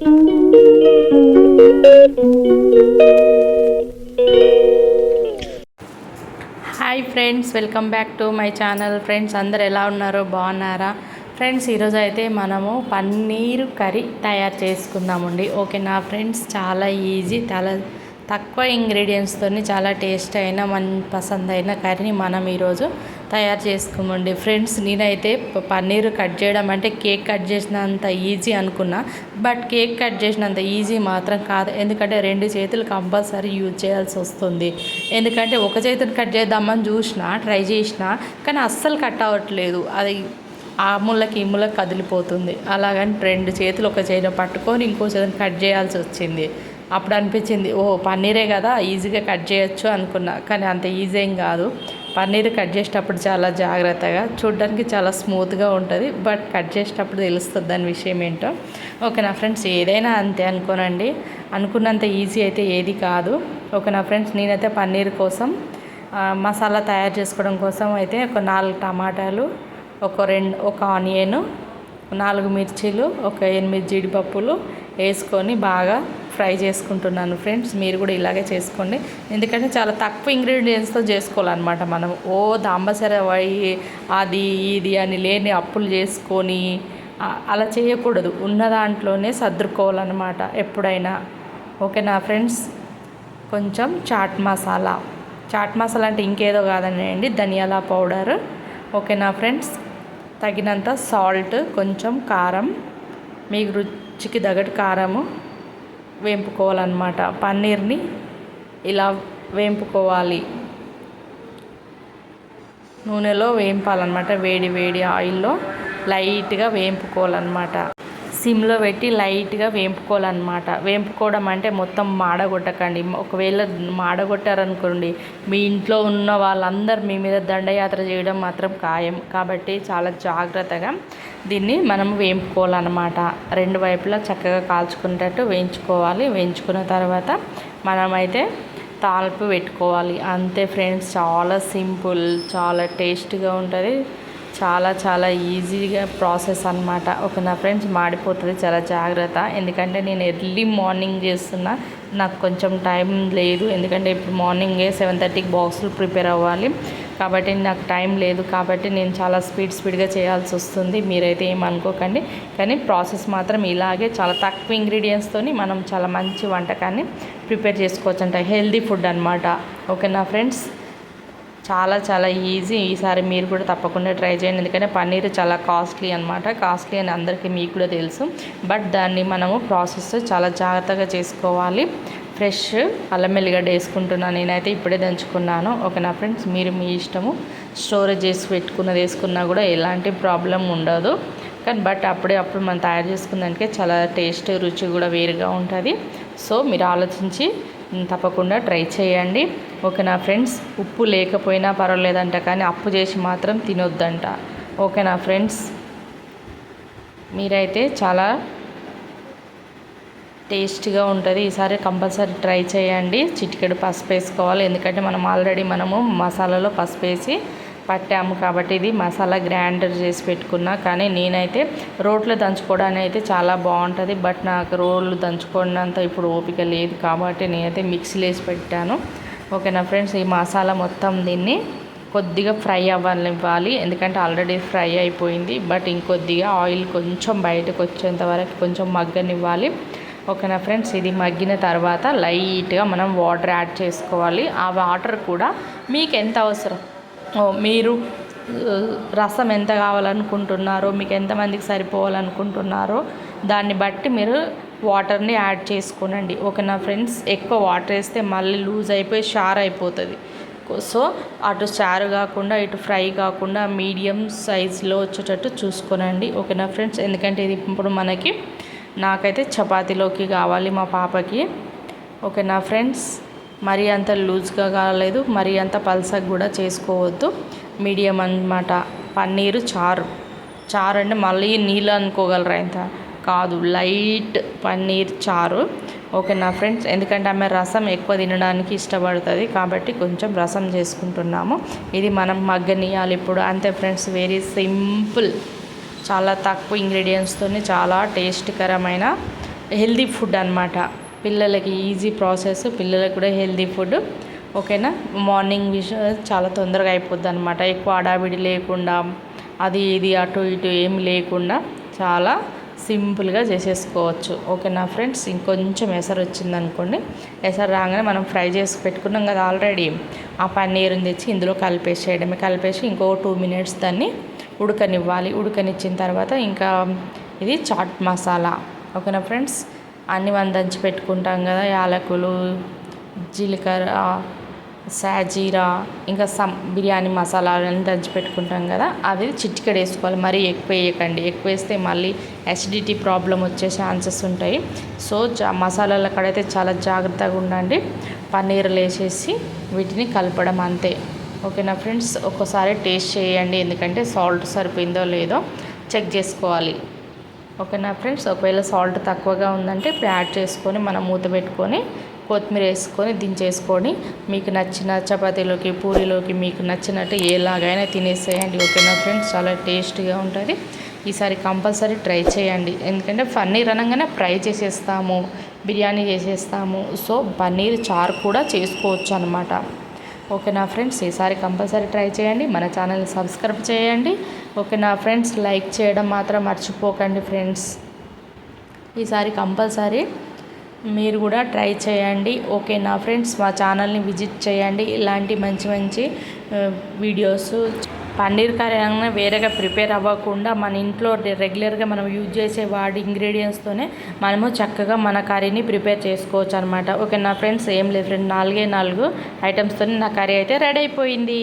Hi friends welcome back to my channel. Friends అందరు ఎలా ఉన్నారో బాగున్నారా? ఫ్రెండ్స్ ఈరోజు అయితే మనము పన్నీరు కర్రీ తయారు చేసుకుందామండి. ఓకేనా ఫ్రెండ్స్? చాలా ఈజీ చాలా తక్కువ ఇంగ్రీడియంట్స్తో చాలా టేస్ట్ అయిన మన పసందైన అయిన కర్రీని మనం ఈరోజు తయారు చేసుకోమండి. ఫ్రెండ్స్ నేనైతే పన్నీర్ కట్ చేయడం అంటే కేక్ కట్ చేసినంత ఈజీ అనుకున్నా. బట్ కేక్ కట్ చేసినంత ఈజీ మాత్రం కాదు. ఎందుకంటే రెండు చేతులు కంపల్సరీ యూజ్ చేయాల్సి వస్తుంది. ఎందుకంటే ఒక చేతిని కట్ చేద్దామని చూసిన ట్రై చేసిన కానీ అస్సలు కట్ అవ్వట్లేదు. అది ఆ ముళ్ళకి ఈ ముళ్ళకి కదిలిపోతుంది. అలాగని రెండు చేతులు ఒక చేతిని పట్టుకొని ఇంకో చేతిని కట్ చేయాల్సి వచ్చింది. అప్పుడు అనిపించింది ఓ పన్నీరే కదా ఈజీగా కట్ చేయొచ్చు అనుకున్నా. కానీ అంత ఈజీ ఏం కాదు. పన్నీర్ కట్ చేసేటప్పుడు చాలా జాగ్రత్తగా చూడడానికి చాలా స్మూత్గా ఉంటుంది బట్ కట్ చేసేటప్పుడు తెలుస్తుంది దాని విషయం ఏంటో. ఓకే నా ఫ్రెండ్స్ ఏదైనా అంతే అనుకోనండి. అనుకున్నంత ఈజీ అయితే ఏది కాదు. ఓకే నా ఫ్రెండ్స్ నేనైతే పన్నీర్ కోసం మసాలా తయారు చేసుకోవడం కోసం అయితే ఒక నాలుగు టమాటాలు ఒక రెండు ఒక ఆనియన్ నాలుగు మిర్చీలు ఒక ఎనిమిది జీడిపప్పులు వేసుకొని బాగా ఫ్రై చేసుకుంటున్నాను ఫ్రెండ్స్ మీరు కూడా ఇలాగే చేసుకోండి. ఎందుకంటే చాలా తక్కువ ఇంగ్రీడియంట్స్తో చేసుకోవాలన్నమాట మనం. ఓ దాంబసర వై అది ఇది అని లేని అప్పులు చేసుకొని అలా చేయకూడదు. ఉన్న దాంట్లోనే సర్దుకోవాలన్నమాట ఎప్పుడైనా. ఓకేనా ఫ్రెండ్స్? కొంచెం చాట్ మసాలా. చాట్ మసాలా అంటే ఇంకేదో కాదనండి ధనియాల పౌడర్. ఓకేనా ఫ్రెండ్స్? తగినంత సాల్ట్ కొంచెం కారం. మీ రుచికి తగ్గట్టు కారము. వేంపుకోవాలన్నమాట. పన్నీర్ని ఇలా వేంపుకోవాలి. నూనెలో వేంపాలన్నమాట. వేడి వేడి ఆయిల్లో లైట్గా వేంపుకోవాలన్నమాట. సిమ్లో పెట్టి లైట్గా వేంపుకోవాలన్నమాట. వేంపుకోవడం అంటే మొత్తం మాడగొట్టకండి. ఒకవేళ మాడగొట్టారనుకోండి మీ ఇంట్లో ఉన్న వాళ్ళందరూ మీ మీద దండయాత్ర చేయడం మాత్రం ఖాయం. కాబట్టి చాలా జాగ్రత్తగా దీన్ని మనం వేంపుకోవాలన్నమాట. రెండు వైపులా చక్కగా కాల్చుకునేటట్టు వేయించుకోవాలి. వేయించుకున్న తర్వాత మనమైతే తాలింపు పెట్టుకోవాలి. అంతే ఫ్రెండ్స్ చాలా సింపుల్ చాలా టేస్ట్గా ఉంటుంది. చాలా చాలా ఈజీగా ప్రాసెస్ అనమాట ఒక నా ఫ్రెండ్స్ మాడిపోతుంది చాలా జాగ్రత్త. ఎందుకంటే నేను ఎర్లీ మార్నింగ్ చేస్తున్నా. నాకు కొంచెం టైం లేదు. ఎందుకంటే ఇప్పుడు మార్నింగే సెవెన్ థర్టీకి బాక్సులు ప్రిపేర్ అవ్వాలి. కాబట్టి నాకు టైం లేదు. కాబట్టి నేను చాలా స్పీడ్ స్పీడ్గా చేయాల్సి వస్తుంది. మీరైతే ఏమనుకోకండి కానీ ప్రాసెస్ మాత్రం ఇలాగే చాలా తక్కువ ఇంగ్రీడియంట్స్తోని మనం చాలా మంచి వంటకాన్ని ప్రిపేర్ చేసుకోవచ్చు అంట హెల్దీ ఫుడ్ అనమాట ఓకేనా ఫ్రెండ్స్ చాలా చాలా ఈజీ ఈసారి మీరు కూడా తప్పకుండా ట్రై చేయండి. ఎందుకంటే పన్నీర్ చాలా కాస్ట్లీ అనమాట కాస్ట్లీ అని అందరికీ మీకు కూడా తెలుసు. బట్ దాన్ని మనము ప్రాసెస్ చాలా జాగ్రత్తగా చేసుకోవాలి. ఫ్రెష్ అల్లం వెల్లిగడ్డ వేసుకుంటున్నాను. నేనైతే ఇప్పుడే దంచుకున్నాను. ఓకే నా ఫ్రెండ్స్ మీరు మీ ఇష్టము స్టోరేజ్ చేసి పెట్టుకున్నది వేసుకున్నా కూడా ఎలాంటి ప్రాబ్లం ఉండదు. కానీ బట్ అప్పుడే అప్పుడు మనం తయారు చేసుకున్నానికే చాలా టేస్ట్ రుచి కూడా వేరుగా ఉంటుంది. సో మీరు ఆలోచించి తప్పకుండా ట్రై చేయండి. ఓకేనా ఫ్రెండ్స్ ఉప్పు లేకపోయినా పర్వాలేదంట కానీ అప్పు చేసి మాత్రం తినొద్దంట. ఓకేనా ఫ్రెండ్స్ మీరైతే చాలా టేస్ట్గా ఉంటుంది. ఈసారి కంపల్సరీ ట్రై చేయండి. చిటికెడు పసుపు వేసుకోవాలి ఎందుకంటే మనం ఆల్రెడీ మనము మసాలాలో పసుపు వేసి పట్టాము కాబట్టి ఇది మసాలా గ్రైండర్ చేసి పెట్టుకున్నా. కానీ నేనైతే రోట్లో దంచుకోవడానికి అయితే చాలా బాగుంటుంది. బట్ నాకు రోళ్ళు దంచుకోవడంత ఇప్పుడు ఓపిక లేదు కాబట్టి నేనైతే మిక్సీలో వేసి పెట్టాను. ఓకేనా ఫ్రెండ్స్? ఈ మసాలా మొత్తం దీన్ని కొద్దిగా ఫ్రై అవ్వాలి ఎందుకంటే ఆల్రెడీ ఫ్రై అయిపోయింది. బట్ ఇంకొద్దిగా ఆయిల్ కొంచెం బయటకు వచ్చేంత వరకు కొంచెం మగ్గనివ్వాలి. ఓకేనా ఫ్రెండ్స్? ఇది మగ్గిన తర్వాత లైట్గా మనం వాటర్ యాడ్ చేసుకోవాలి. ఆ వాటర్ కూడా మీకు ఎంత అవసరం? మీరు రసం ఎంత కావాలనుకుంటున్నారో మీకు ఎంతమందికి సరిపోవాలనుకుంటున్నారో దాన్ని బట్టి మీరు వాటర్ని యాడ్ చేసుకోనండి. ఓకేనా ఫ్రెండ్స్ ఎక్కువ వాటర్ వేస్తే మళ్ళీ లూజ్ అయిపోయి షార్ అయిపోతుంది. సో అటు చారు కాకుండా ఇటు ఫ్రై కాకుండా మీడియం సైజులో వచ్చేటట్టు చూసుకోనండి. ఓకేనా ఫ్రెండ్స్ ఎందుకంటే ఇది ఇప్పుడు మనకి నాకైతే చపాతీలోకి కావాలి మా పాపకి. ఓకేనా ఫ్రెండ్స్. మరీ అంత లూజ్గా కాలేదు మరీ అంత పల్సగా కూడా చేసుకోవద్దు. మీడియం అన్నమాట. పన్నీరు చారు. చారు అంటే మళ్ళీ నీళ్ళు అనుకోగలరా ఇంత? కాదు లైట్ పన్నీర్ చారు. ఓకే నా ఫ్రెండ్స్? ఎందుకంటే ఆమె రసం ఎక్కువ తినడానికి ఇష్టపడుతుంది కాబట్టి కొంచెం రసం చేసుకుంటున్నాము. ఇది మనం మగ్గనియాలి ఇప్పుడు. అంతే ఫ్రెండ్స్ వెరీ సింపుల్. చాలా తక్కువ ఇంగ్రీడియంట్స్తోని చాలా టేస్ట్కరమైన హెల్దీ ఫుడ్ అనమాట పిల్లలకి ఈజీ ప్రాసెస్ పిల్లలకి కూడా హెల్దీ ఫుడ్ ఓకేనా మార్నింగ్ విష చాలా తొందరగా అయిపోద్ది అనమాట ఎక్కువ అడావిడి లేకుండా అది ఇది అటు ఇటు ఏం లేకుండా చాలా సింపుల్గా చేసేసుకోవచ్చు. ఓకేనా ఫ్రెండ్స్ ఇంకొంచెం ఎసరు వచ్చింది అనుకోండి ఎసరు రాగానే మనం ఫ్రై చేసి పెట్టుకున్నాం కదా ఆల్రెడీ ఆ పన్నీరుని తెచ్చి ఇందులో కలిపేసేయడమే. కలిపేసి ఇంకో టూ మినిట్స్ దాన్ని ఉడకనివ్వాలి. ఉడకనిచ్చిన తర్వాత ఇంకా ఇది చాట్ మసాలా. ఓకేనా ఫ్రెండ్స్ అన్నీ మనం దంచి పెట్టుకుంటాం కదా యాలకులు జీలకర్ర సాజీరా ఇంకా సమ్ బిర్యానీ మసాలాలన్నీ దంచి పెట్టుకుంటాం కదా అవి చిటికెడు వేసుకోవాలి. మరీ ఎక్కువ వేయకండి. ఎక్కువ వేస్తే మళ్ళీ అసిడిటీ ప్రాబ్లం వచ్చే ఛాన్సెస్ ఉంటాయి. సో జా మసాలాల కడైతే చాలా జాగ్రత్తగా ఉండండి. పన్నీర్లు వేసేసి వీటిని కలపడం అంతే. ఓకేనా ఫ్రెండ్స్? ఒక్కసారి టేస్ట్ చేయండి. ఎందుకంటే సాల్ట్ సరిపోయిందో లేదో చెక్ చేసుకోవాలి. ఓకేనా ఫ్రెండ్స్ ఒకవేళ సాల్ట్ తక్కువగా ఉందంటే ఇప్పుడు యాడ్ చేసుకొని మనం మూత పెట్టుకొని కొత్తిమీర వేసుకొని దించేసుకొని మీకు నచ్చిన చపాతీలోకి పూరీలోకి మీకు నచ్చినట్టు ఎలాగైనా తినేసేయండి. ఓకేనా ఫ్రెండ్స్ చాలా టేస్ట్గా ఉంటుంది. ఈసారి కంపల్సరీ ట్రై చేయండి. ఎందుకంటే పన్నీర్ అనగానే ఫ్రై చేసేస్తాము బిర్యానీ చేసేస్తాము. సో పన్నీర్ చారు కూడా చేసుకోవచ్చు అనమాట ఓకేనా ఫ్రెండ్స్ ఈసారి కంపల్సరీ ట్రై చేయండి. మన ఛానల్ని సబ్స్క్రైబ్ చేయండి. ఓకేనా ఫ్రెండ్స్ లైక్ చేయడం మాత్రం మర్చిపోకండి ఫ్రెండ్స్. ఈసారి కంపల్సరీ మీరు కూడా ట్రై చేయండి. ఓకే నా ఫ్రెండ్స్ మా ఛానల్ని విజిట్ చేయండి. ఇలాంటి మంచి మంచి వీడియోస్ పన్నీర్ కర్రీ అనగా వేరేగా ప్రిపేర్ అవ్వకుండా మన ఇంట్లో రెగ్యులర్గా మనం యూజ్ చేసే వాడి ఇంగ్రీడియంట్స్తోనే మనము చక్కగా మన కర్రీని ప్రిపేర్ చేసుకోవచ్చు అనమాట ఓకే నా ఫ్రెండ్స్ ఏం లేదు ఫ్రెండ్ నాలుగే నాలుగు ఐటమ్స్తోనే నా కర్రీ అయితే రెడీ అయిపోయింది.